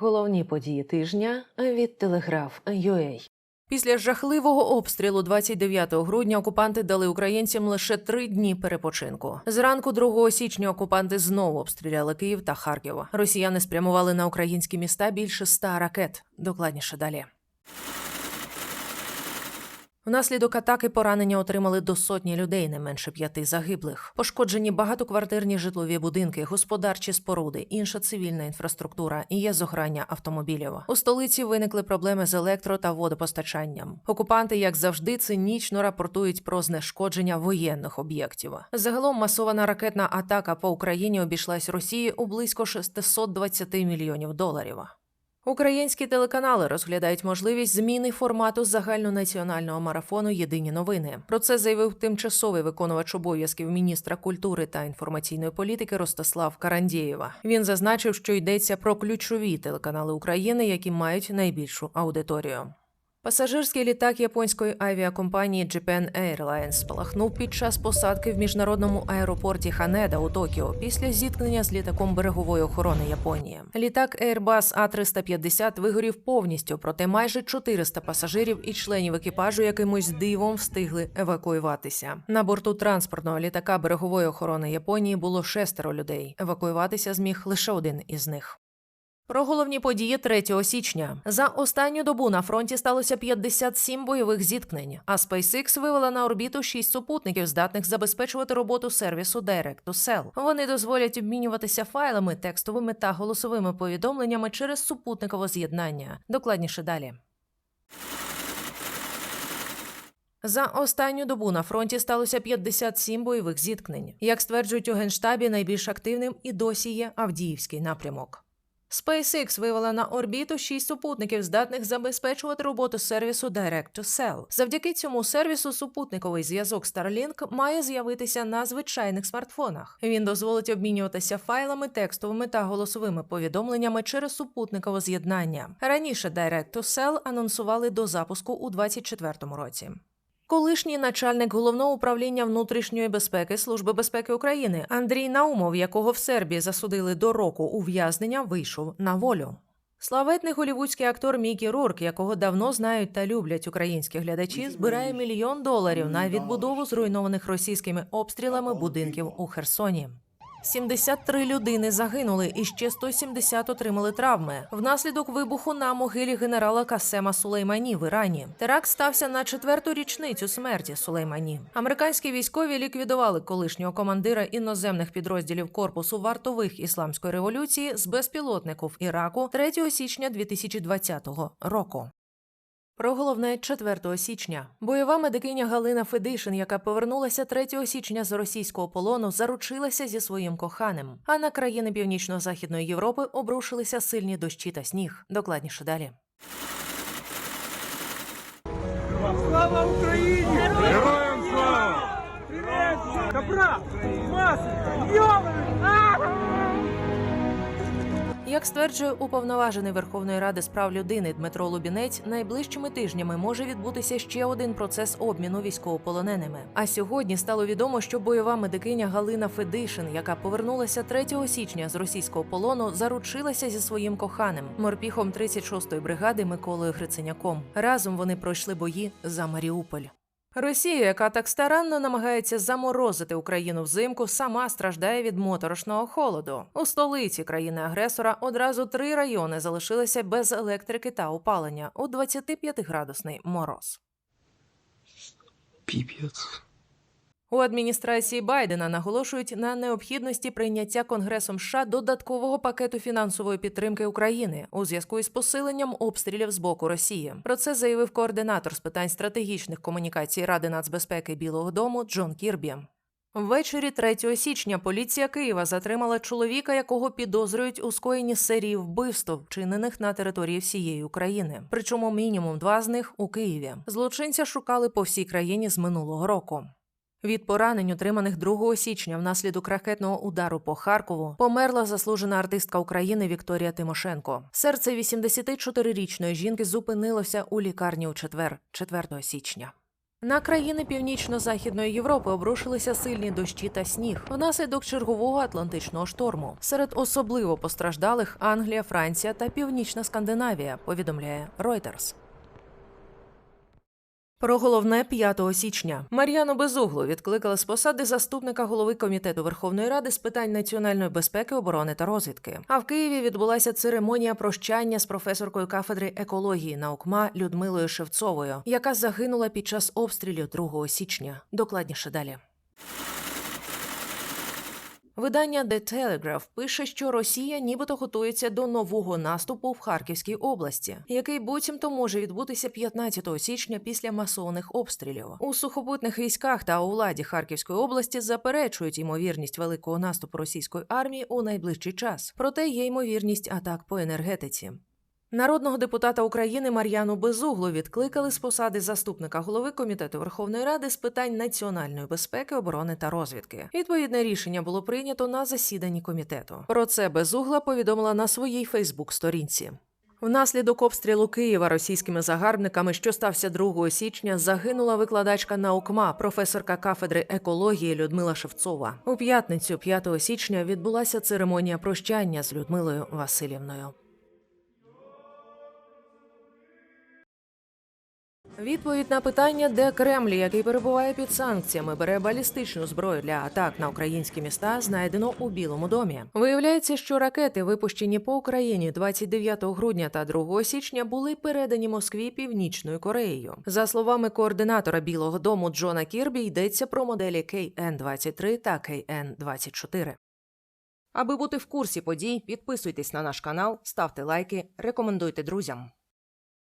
Головні події тижня від телеграф юей Після жахливого обстрілу 29 грудня окупанти дали українцям лише три дні перепочинку. Зранку 2 січня окупанти знову обстріляли Київ та Харків. Росіяни спрямували на українські міста більше ста ракет. Докладніше далі. Внаслідок атаки поранення отримали до сотні людей, не менше п'яти загиблих. Пошкоджені багатоквартирні житлові будинки, господарчі споруди, інша цивільна інфраструктура і є зограння автомобілів. У столиці виникли проблеми з електро та водопостачанням. Окупанти, як завжди, цинічно рапортують про знешкодження воєнних об'єктів. Загалом масована ракетна атака по Україні обійшлась Росії у близько 620 мільйонів доларів. Українські телеканали розглядають можливість зміни формату загальнонаціонального марафону Єдині новини. Про це заявив тимчасовий виконувач обов'язків міністра культури та інформаційної політики Ростислав Карандєєва. Він зазначив, що йдеться про ключові телеканали України, які мають найбільшу аудиторію. Пасажирський літак японської авіакомпанії Japan Airlines спалахнув під час посадки в міжнародному аеропорті Ханеда у Токіо після зіткнення з літаком берегової охорони Японії. Літак Airbus A350 вигорів повністю, проте майже 400 пасажирів і членів екіпажу якимось дивом встигли евакуюватися. На борту транспортного літака берегової охорони Японії було шестеро людей. Евакуюватися зміг лише один із них. Про головні події 3 січня за останню добу на фронті сталося 57 бойових зіткнень. А SpaceX вивела на орбіту 6 супутників, здатних забезпечувати роботу сервісу Direct to Cell. Вони дозволять обмінюватися файлами, текстовими та голосовими повідомленнями через супутникове з'єднання. Докладніше далі. За останню добу на фронті сталося 57 бойових зіткнень. Як стверджують у генштабі, найбільш активним і досі є Авдіївський напрямок. SpaceX вивела на орбіту шість супутників, здатних забезпечувати роботу сервісу Direct to Cell. Завдяки цьому сервісу супутниковий зв'язок Starlink має з'явитися на звичайних смартфонах. Він дозволить обмінюватися файлами, текстовими та голосовими повідомленнями через супутникове з'єднання. Раніше Direct to Cell анонсували до запуску у 2024 році. Колишній начальник головного управління внутрішньої безпеки Служби безпеки України Андрій Наумов, якого в Сербії засудили до року ув'язнення, вийшов на волю. Славетний голівудський актор Мікі Рурк, якого давно знають та люблять українські глядачі, збирає мільйон доларів на відбудову зруйнованих російськими обстрілами будинків у Херсоні. 73 людини загинули і ще 170 отримали травми внаслідок вибуху на могилі генерала Касема Сулеймані в Ірані. Теракт стався на четверту річницю смерті Сулеймані. Американські військові ліквідували колишнього командира іноземних підрозділів корпусу вартових ісламської революції з безпілотнику в Іраку 3 січня 2020 року. Про головне 4 січня. Бойова медикиня Галина Федишин, яка повернулася 3 січня з російського полону, заручилася зі своїм коханим. А на країни північно-західної Європи обрушилися сильні дощі та сніг. Докладніше далі. Слава Україні! Героям слава! Привет! Добра! Масло! Як стверджує уповноважений Верховної Ради з прав людини Дмитро Лубінець, найближчими тижнями може відбутися ще один процес обміну військовополоненими. А сьогодні стало відомо, що бойова медикиня Галина Федишин, яка повернулася 3 січня з російського полону, заручилася зі своїм коханим морпіхом 36-ї бригади Миколою Гриценяком. Разом вони пройшли бої за Маріуполь. Росія, яка так старанно намагається заморозити Україну взимку, сама страждає від моторошного холоду. У столиці країни-агресора одразу три райони залишилися без електрики та опалення у 25-градусний мороз. Пипец. У адміністрації Байдена наголошують на необхідності прийняття Конгресом США додаткового пакету фінансової підтримки України у зв'язку із посиленням обстрілів з боку Росії. Про це заявив координатор з питань стратегічних комунікацій Ради нацбезпеки Білого Дому Джон Кірбі. Ввечері 3 січня поліція Києва затримала чоловіка, якого підозрюють у скоєнні серії вбивств, вчинених на території всієї України. Причому мінімум два з них у Києві. Злочинця шукали по всій країні з минулого року. Від поранень, отриманих 2 січня внаслідок ракетного удару по Харкову, померла заслужена артистка України Вікторія Тимошенко. Серце 84-річної жінки зупинилося у лікарні у четвер, 4 січня. На країни північно-західної Європи обрушилися сильні дощі та сніг внаслідок чергового атлантичного шторму. Серед особливо постраждалих Англія, Франція та Північна Скандинавія, повідомляє Reuters. Про головне 5 січня Мар'яну Безуглу відкликали з посади заступника голови комітету Верховної Ради з питань національної безпеки, оборони та розвідки. А в Києві відбулася церемонія прощання з професоркою кафедри екології наукма Людмилою Шевцовою, яка загинула під час обстрілів 2 січня. Докладніше далі. Видання The Telegraph пише, що Росія нібито готується до нового наступу в Харківській області, який буцімто може відбутися 15 січня після масованих обстрілів. У сухопутних військах та у владі Харківської області заперечують ймовірність великого наступу російської армії у найближчий час. Проте є ймовірність атак по енергетиці. Народного депутата України Мар'яну Безуглу відкликали з посади заступника голови комітету Верховної Ради з питань національної безпеки, оборони та розвідки. Відповідне рішення було прийнято на засіданні комітету. Про це Безугла повідомила на своїй Фейсбук-сторінці. Внаслідок обстрілу Києва російськими загарбниками, що стався 2 січня, загинула викладачка наукма, професорка кафедри екології Людмила Шевцова. У п'ятницю, 5 січня, відбулася церемонія прощання з Людмилою Васильівною. Відповідь на питання, де Кремль, який перебуває під санкціями, бере балістичну зброю для атак на українські міста, знайдено у Білому домі. Виявляється, що ракети, випущені по Україні 29 грудня та 2 січня, були передані Москві Північною Кореєю. За словами координатора Білого Дому Джона Кірбі, йдеться про моделі KN-23 та KN-24. Аби бути в курсі подій, підписуйтесь на наш канал, ставте лайки, рекомендуйте друзям.